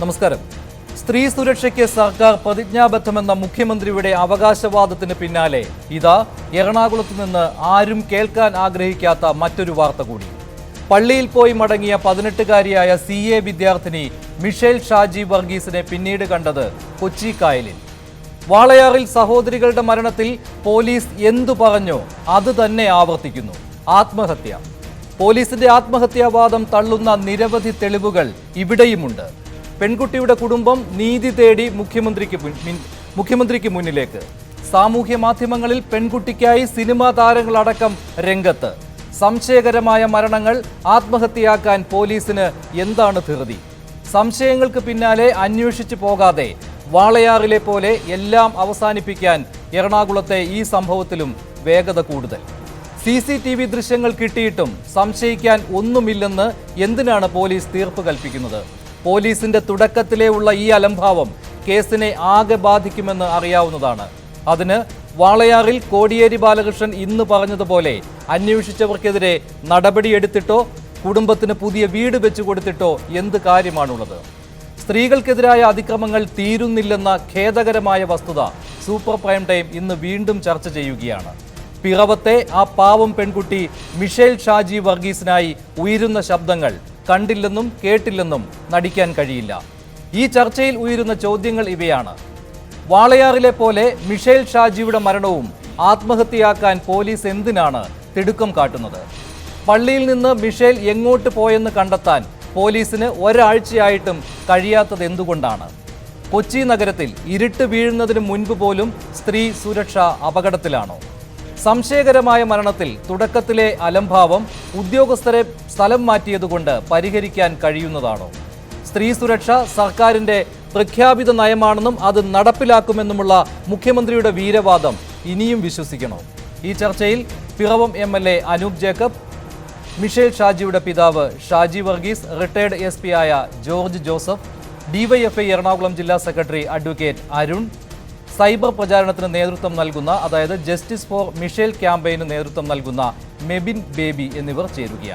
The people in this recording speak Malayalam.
നമസ്കാരം. സ്ത്രീ സുരക്ഷയ്ക്ക് സർക്കാർ പ്രതിജ്ഞാബദ്ധമെന്ന മുഖ്യമന്ത്രിയുടെ അവകാശവാദത്തിന് പിന്നാലെ ഇതാ എറണാകുളത്ത് നിന്ന് ആരും കേൾക്കാൻ ആഗ്രഹിക്കാത്ത മറ്റൊരു വാർത്ത കൂടി. പള്ളിയിൽ പോയി മടങ്ങിയ പതിനെട്ടുകാരിയായ സി എ വിദ്യാർത്ഥിനി മിഷേൽ ഷാജി വർഗീസിനെ പിന്നീട് കണ്ടത് കൊച്ചി കായലിൽ. വാളയാറിൽ സഹോദരികളുടെ മരണത്തിൽ പോലീസ് എന്തു പറഞ്ഞോ അത് തന്നെ ആവർത്തിക്കുന്നു. ആത്മഹത്യ. പോലീസിന്റെ ആത്മഹത്യാവാദം തള്ളുന്ന നിരവധി തെളിവുകൾ ഇവിടെയുമുണ്ട്. പെൺകുട്ടിയുടെ കുടുംബം നീതി തേടി മുഖ്യമന്ത്രിക്ക് മുഖ്യമന്ത്രിക്ക് മുന്നിലേക്ക്. സാമൂഹ്യ മാധ്യമങ്ങളിൽ പെൺകുട്ടിക്കായി സിനിമാ താരങ്ങളടക്കം രംഗത്ത്. സംശയകരമായ മരണങ്ങൾ ആത്മഹത്യയാക്കാൻ പോലീസിന് എന്താണ് ധൃതി? സംശയങ്ങൾക്ക് പിന്നാലെ അന്വേഷിച്ചു പോകാതെ വാളയാറിലെ പോലെ എല്ലാം അവസാനിപ്പിക്കാൻ എറണാകുളത്തെ ഈ സംഭവത്തിലും വേഗത കൂടുതൽ. സി സി ടി വി ദൃശ്യങ്ങൾ കിട്ടിയിട്ടും സംശയിക്കാൻ ഒന്നുമില്ലെന്ന് എന്തിനാണ് പോലീസ് തീർപ്പ് കൽപ്പിക്കുന്നത്? പോലീസിന്റെ തുടക്കത്തിലേ ഉള്ള ഈ അലംഭാവം കേസിനെ ആകെ ബാധിക്കുമെന്ന് അറിയാവുന്നതാണ്. അതിന് വാളയാറിൽ കോടിയേരി ബാലകൃഷ്ണൻ ഇന്ന് പറഞ്ഞതുപോലെ അന്വേഷിച്ചവർക്കെതിരെ നടപടിയെടുത്തിട്ടോ കുടുംബത്തിന് പുതിയ വീട് വെച്ചു കൊടുത്തിട്ടോ എന്ത് കാര്യമാണുള്ളത്? സ്ത്രീകൾക്കെതിരായ അതിക്രമങ്ങൾ തീരുന്നില്ലെന്ന ഖേദകരമായ വസ്തുത സൂപ്പർ പ്രൈം ടൈം ഇന്ന് വീണ്ടും ചർച്ച ചെയ്യുകയാണ്. പിറവത്തെ ആ പാവം പെൺകുട്ടി മിഷേൽ ഷാജി വർഗീസിനായി ഉയരുന്ന ശബ്ദങ്ങൾ കണ്ടില്ലെന്നും കേട്ടില്ലെന്നും നടിക്കാൻ കഴിയില്ല. ഈ ചർച്ചയിൽ ഉയരുന്ന ചോദ്യങ്ങൾ ഇവയാണ്. വാളയാറിലെ പോലെ മിഷേൽ ഷാജിയുടെ മരണവും ആത്മഹത്യയാക്കാൻ പോലീസ് എന്തിനാണ് തിടുക്കം കാട്ടുന്നത്? പള്ളിയിൽ നിന്ന് മിഷേൽ എങ്ങോട്ട് പോയെന്ന് കണ്ടെത്താൻ പോലീസിന് ഒരാഴ്ചയായിട്ടും കഴിയാത്തത് എന്തുകൊണ്ടാണ്? കൊച്ചി നഗരത്തിൽ ഇരുട്ട് വീഴുന്നതിന് മുൻപ് പോലും സ്ത്രീ സുരക്ഷ അപകടത്തിലാണോ? സംശയകരമായ മരണത്തിൽ തുടക്കത്തിലെ അലംഭാവം ഉദ്യോഗസ്ഥരെ സ്ഥലം മാറ്റിയതുകൊണ്ട് പരിഹരിക്കാൻ കഴിയുന്നതാണോ? സ്ത്രീ സുരക്ഷ സർക്കാരിന്റെ പ്രഖ്യാപിത നയമാണെന്നും അത് നടപ്പിലാക്കുമെന്നുമുള്ള മുഖ്യമന്ത്രിയുടെ വീരവാദം ഇനിയും വിശ്വസിക്കണോ? ഈ ചർച്ചയിൽ Piravom M L A Anoop Jacob Mishel ഷാജിയുടെ പിതാവ് ഷാജി വർഗീസ് റിട്ടയർഡ് എസ് ആയ ജോർജ് ജോസഫ് ഡിവൈഎഫ്ഐ എറണാകുളം ജില്ലാ സെക്രട്ടറി അഡ്വക്കേറ്റ് അരുൺ സൈബർ പ്രചാരണത്തിന് നേതൃത്വം നൽകുന്ന അതായത് ജസ്റ്റിസ് ഫോർ മിഷേൽ ക്യാമ്പയിന് നേതൃത്വം നൽകുന്ന മെബിൻ ബേബി എന്നിവർ ചേരുകയാണ്.